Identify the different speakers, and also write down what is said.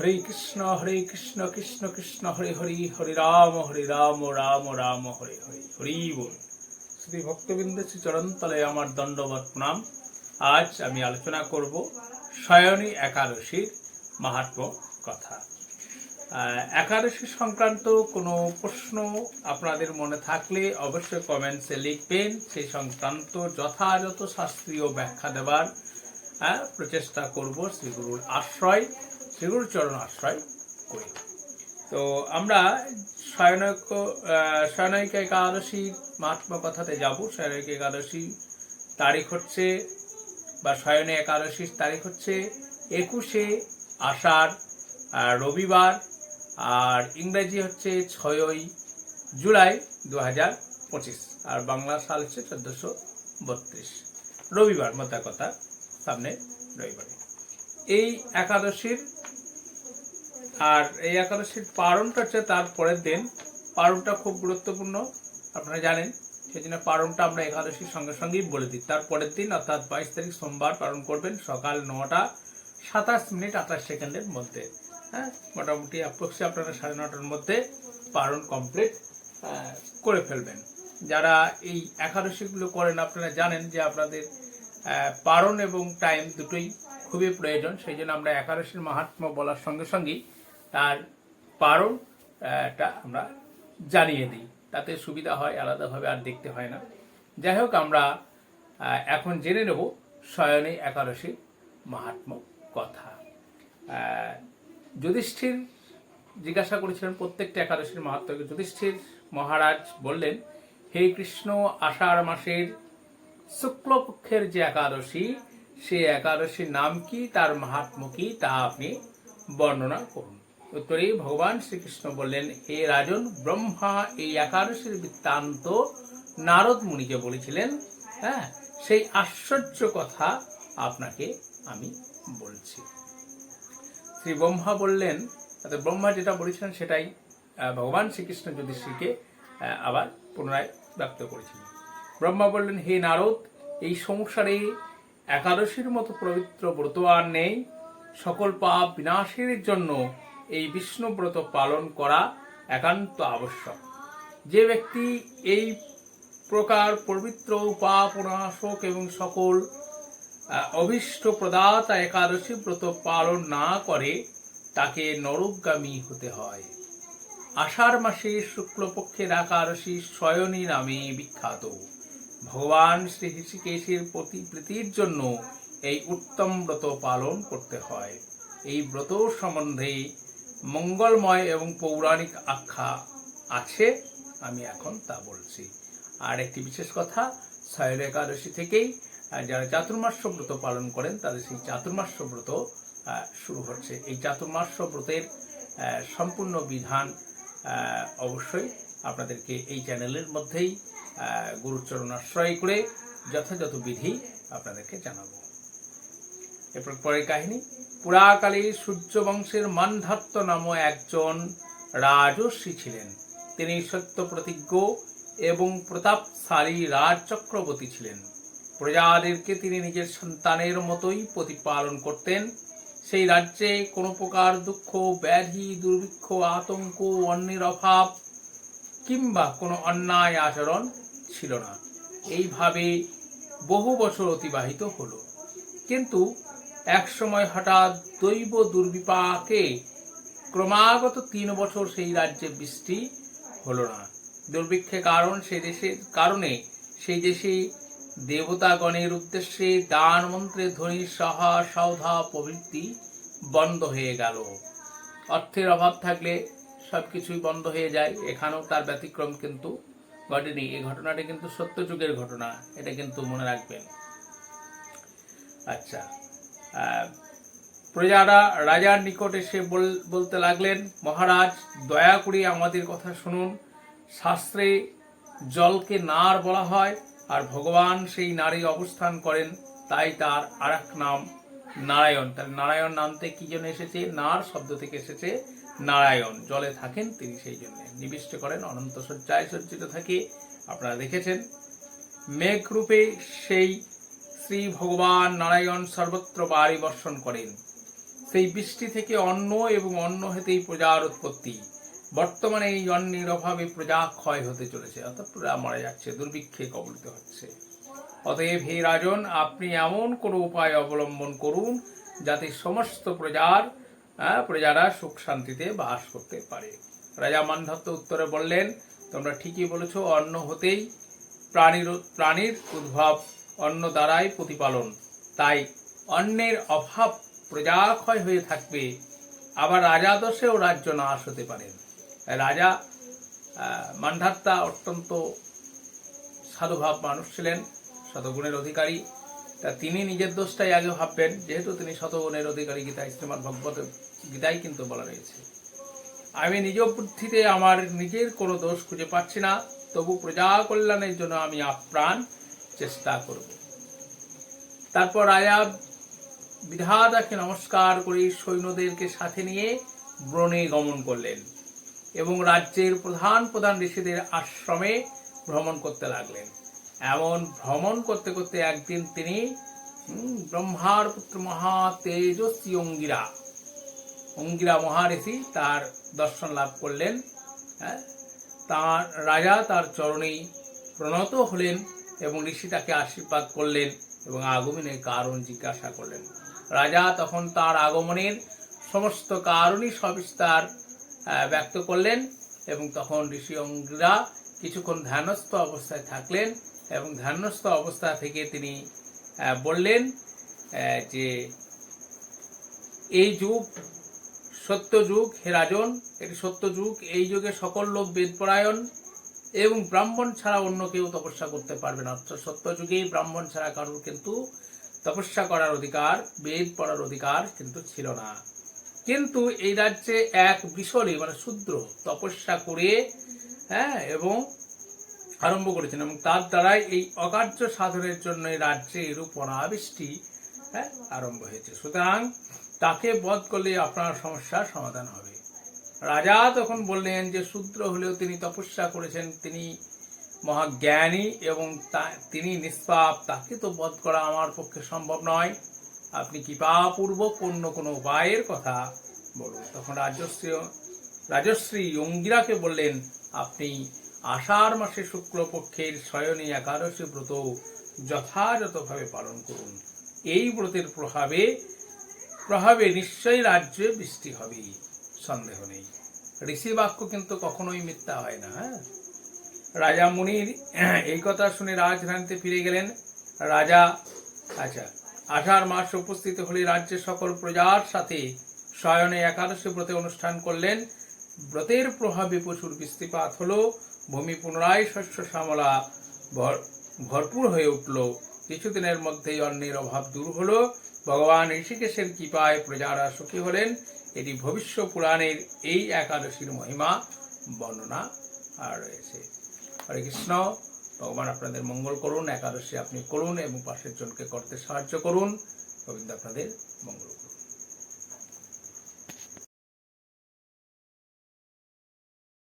Speaker 1: হরে কৃষ্ণ হরে কৃষ্ণ কৃষ্ণ কৃষ্ণ হরে হরি হরে রাম হরে রাম রাম রাম হরে হরে হরি বল শ্রী ভক্তবৃন্দ শ্রী চরণতলে আমার দণ্ডবত প্রণাম আজ আমি আলোচনা করব শয়নী একাদশীর মাহাত্ম কথা একাদশী সংক্রান্ত কোনো প্রশ্ন আপনাদের মনে থাকলে অবশ্যই কমেন্টসে লিখবেন সেই সংক্রান্ত যথাযথ শাস্ত্রীয় ব্যাখ্যা দেবার প্রচেষ্টা করব শ্রীগুরুর আশ্রয় সেগুলো চরণ আশ্রয় করি তো আমরা স্বয়নৈক্য স্বয়নৈক একাদশীর মহাত্মা কথাতে যাবো স্বয়নৈক একাদশী তারিখ হচ্ছে বা স্বয়নে একাদশীর তারিখ হচ্ছে একুশে আষাঢ় রবিবার আর ইংরেজি হচ্ছে ছয়ই জুলাই দু হাজার পঁচিশ আর বাংলা সাল হচ্ছে চোদ্দোশো বত্রিশ রবিবার মোতা কথা সামনে রবিবারে এই একাদশীর আর এই একাদশীর পারণটা হচ্ছে তার পরের দিন পারণটা খুব গুরুত্বপূর্ণ আপনারা জানেন সেই জন্য পারণটা আমরা একাদশীর সঙ্গে সঙ্গেই বলে দিই তার পরের দিন অর্থাৎ বাইশ তারিখ সোমবার পালন করবেন সকাল নটা সাতাশ মিনিট আঠাশ সেকেন্ডের মধ্যে হ্যাঁ মোটামুটি অ্যাপ্রক্সি আপনারা সাড়ে নটার মধ্যে পারণ কমপ্লিট করে ফেলবেন যারা এই একাদশীগুলো করেন আপনারা জানেন যে আপনাদের পারণ এবং টাইম দুটোই খুবই প্রয়োজন সেই জন্য আমরা একাদশীর মাহাত্ম্য বলার সঙ্গে সঙ্গেই তার একটা আমরা জানিয়ে দিই তাতে সুবিধা হয় আলাদাভাবে আর দেখতে হয় না যাই হোক আমরা এখন জেনে নেব শয়নে একাদশীর মাহাত্ম কথা যুধিষ্ঠির জিজ্ঞাসা করেছিলেন প্রত্যেকটা একাদশীর মাহাত্মকে যুধিষ্ঠির মহারাজ বললেন হে কৃষ্ণ আষাঢ় মাসের শুক্লপক্ষের যে একাদশী সে একাদশীর নাম কি তার মাহাত্ম কি তা আপনি বর্ণনা করুন উত্তরে ভগবান শ্রীকৃষ্ণ বললেন এ রাজন ব্রহ্মা এই একাদশীর বৃত্তান্ত নারদ মুনিকে বলেছিলেন হ্যাঁ সেই আশ্চর্য কথা আপনাকে আমি বলছি শ্রী ব্রহ্মা বললেন অর্থাৎ ব্রহ্মা যেটা বলেছিলেন সেটাই ভগবান শ্রীকৃষ্ণ জ্যোতিষীকে আবার পুনরায় ব্যক্ত করেছিলেন ব্রহ্মা বললেন হে নারদ এই সংসারে একাদশীর মতো পবিত্র ব্রত আর নেই সকল পাপ বিনাশের জন্য এই বিষ্ণুব্রত পালন করা একান্ত আবশ্যক যে ব্যক্তি এই প্রকার পবিত্র উপাপনাশক এবং সকল অভিষ্ট প্রদাতা একাদশী ব্রত পালন না করে তাকে নরকগামী হতে হয় আষাঢ় মাসে শুক্লপক্ষের একাদশী স্বয়নী নামে বিখ্যাত ভগবান শ্রী ঋষিকেশের প্রতি প্রীতির জন্য এই উত্তম ব্রত পালন করতে হয় এই ব্রত সম্বন্ধে মঙ্গলময় এবং পৌরাণিক আখ্যা আছে আমি এখন তা বলছি আর একটি বিশেষ কথা সায়র একাদশী থেকেই যারা চাতুর্মাস ব্রত পালন করেন তাদের সেই চাতুর্মাস ব্রত শুরু হচ্ছে এই চাতুর্মাস ব্রতের সম্পূর্ণ বিধান অবশ্যই আপনাদেরকে এই চ্যানেলের মধ্যেই গুরুচরণ আশ্রয় করে যথাযথ বিধি আপনাদেরকে জানাবো এরপর পরের কাহিনী পুরাকালে সূর্যবংশের মান্ধাত্য নাম একজন রাজস্বী ছিলেন তিনি সত্য প্রতিজ্ঞ এবং প্রতাপশালী রাজ চক্রবর্তী ছিলেন প্রজাদেরকে তিনি নিজের সন্তানের মতোই প্রতিপালন করতেন সেই রাজ্যে কোনো প্রকার দুঃখ ব্যাধি দুর্ভিক্ষ আতঙ্ক অন্যের অভাব কিংবা কোনো অন্যায় আচরণ ছিল না এইভাবে বহু বছর অতিবাহিত হলো কিন্তু একসময় হঠাৎ দৈব দুর্বিপাকে ক্রমাগত তিন বছর সেই রাজ্যে বৃষ্টি হলো না দুর্ভিক্ষের কারণ সে দেশের কারণে সেই দেশে দেবতাগণের উদ্দেশ্যে দান মন্ত্রে ধ্বনি সহা সৌধা প্রভৃতি বন্ধ হয়ে গেল অর্থের অভাব থাকলে সব কিছুই বন্ধ হয়ে যায় এখানেও তার ব্যতিক্রম কিন্তু ঘটেনি এই ঘটনাটা কিন্তু সত্য যুগের ঘটনা এটা কিন্তু মনে রাখবেন আচ্ছা প্রজারা রাজার নিকটে এসে বলতে লাগলেন মহারাজ দয়া করে আমাদের কথা শুনুন শাস্ত্রে জলকে নার বলা হয় আর ভগবান সেই নারী অবস্থান করেন তাই তার আর নাম নারায়ণ তার নারায়ণ নামতে কি জন্য এসেছে নার শব্দ থেকে এসেছে নারায়ণ জলে থাকেন তিনি সেই জন্য নিবিষ্ট করেন অনন্ত শয্যায় সজ্জিত থাকে আপনারা দেখেছেন মেঘ রূপে সেই শ্রী ভগবান নারায়ণ সর্বত্র বাড়ি বর্ষণ করেন সেই বৃষ্টি থেকে অন্ন এবং অন্ন হতেই প্রজার উৎপত্তি বর্তমানে এই অন্যের অভাবে প্রজা ক্ষয় হতে চলেছে অর্থাৎ প্রজা মারা যাচ্ছে দুর্ভিক্ষে কবলিত হচ্ছে অতএব হে রাজন আপনি এমন কোনো উপায় অবলম্বন করুন যাতে সমস্ত প্রজার হ্যাঁ, প্রজারা সুখ শান্তিতে বাস করতে পারে রাজা মানধত্ত উত্তরে বললেন তোমরা ঠিকই বলেছ অন্ন হতেই প্রাণীর প্রাণীর উদ্ভব অন্য দ্বারাই প্রতিপালন তাই অন্যের অভাব প্রজাক্ষয় হয়ে থাকবে আবার রাজা দোষেও রাজ্য নাশ হতে পারেন রাজা মান্ধাত্তা অত্যন্ত সাধুভাব মানুষ ছিলেন শতগুণের অধিকারী তা তিনি নিজের দোষটাই আগে ভাববেন যেহেতু তিনি শতগুণের অধিকারী গীতা ইসলামার ভগবত গীতাই কিন্তু বলা রয়েছে আমি নিজ বুদ্ধিতে আমার নিজের কোনো দোষ খুঁজে পাচ্ছি না তবু প্রজা কল্যাণের জন্য আমি আপ্রাণ চেষ্টা করব তারপর রাজা বিধাতাকে নমস্কার করে সৈন্যদেরকে সাথে নিয়ে ব্রণে গমন করলেন এবং রাজ্যের প্রধান প্রধান ঋষিদের আশ্রমে ভ্রমণ করতে লাগলেন এমন ভ্রমণ করতে করতে একদিন তিনি ব্রহ্মার পুত্র মহা তেজস্বী অঙ্গিরা অঙ্গিরা মহারেষি তার দর্শন লাভ করলেন হ্যাঁ, তার রাজা তার চরণেই প্রণত হলেন এবং ঋষি তাকে আশীর্বাদ করলেন এবং আগমনের কারণ জিজ্ঞাসা করলেন রাজা তখন তার আগমনের সমস্ত কারণই সবিস্তার ব্যক্ত করলেন এবং তখন ঋষি অঙ্গিরা কিছুক্ষণ ধ্যানস্থ অবস্থায় থাকলেন এবং ধ্যানস্থ অবস্থা থেকে তিনি বললেন যে এই যুগ সত্য যুগ হেরাজন এটি সত্য যুগ এই যুগে সকল লোক বেদপরায়ণ এবং ব্রাহ্মণ ছাড়া অন্য কেউ তপস্যা করতে পারবে না অর্থাৎ সত্য যুগে ব্রাহ্মণ ছাড়া কারোর কিন্তু তপস্যা করার অধিকার বেদ পড়ার অধিকার কিন্তু ছিল না কিন্তু এই রাজ্যে এক বিশলে মানে শূদ্র তপস্যা করে হ্যাঁ এবং আরম্ভ করেছেন এবং তার দ্বারাই এই অকার্য সাধনের জন্য এই রাজ্যে এরূপ অনাবিষ্টি হ্যাঁ আরম্ভ হয়েছে সুতরাং তাকে বধ করলে আপনার সমস্যার সমাধান হবে রাজা তখন বললেন যে শূদ্র হলেও তিনি তপস্যা করেছেন তিনি মহাজ্ঞানী এবং তা তিনি নিষ্পাপ তাকে তো বধ করা আমার পক্ষে সম্ভব নয় আপনি কৃপাপূর্বক অন্য কোনো উপায়ের কথা বলুন তখন রাজশ্রী রাজশ্রী অঙ্গিরাকে বললেন আপনি আষাঢ় মাসে শুক্লপক্ষের শয়নী একাদশী ব্রত যথাযথভাবে পালন করুন এই ব্রতের প্রভাবে প্রভাবে নিশ্চয়ই রাজ্যে বৃষ্টি হবে সন্দেহ নেই ঋষি বাক্য কিন্তু কখনোই মিথ্যা হয় না হ্যাঁ রাজা মুনির এই কথা শুনে রাজধানীতে ফিরে গেলেন রাজা আচ্ছা আষাঢ় মাস উপস্থিত হলে রাজ্যের সকল প্রজার সাথে শয়নে একাদশী ব্রতে অনুষ্ঠান করলেন ব্রতের প্রভাবে প্রচুর বৃষ্টিপাত হল ভূমি পুনরায় শস্য শ্যামলা ভরপুর হয়ে উঠল কিছুদিনের মধ্যেই অন্যের অভাব দূর হল ভগবান ঋষিকেশের কৃপায় প্রজারা সুখী হলেন এটি ভবিষ্য পুরাণের এই একাদশীর মহিমা বর্ণনা রয়েছে হরে কৃষ্ণ ভগবান আপনাদের মঙ্গল করুন একাদশী আপনি করুন এবং পাশের জনকে করতে সাহায্য করুন গোবিন্দ আপনাদের মঙ্গল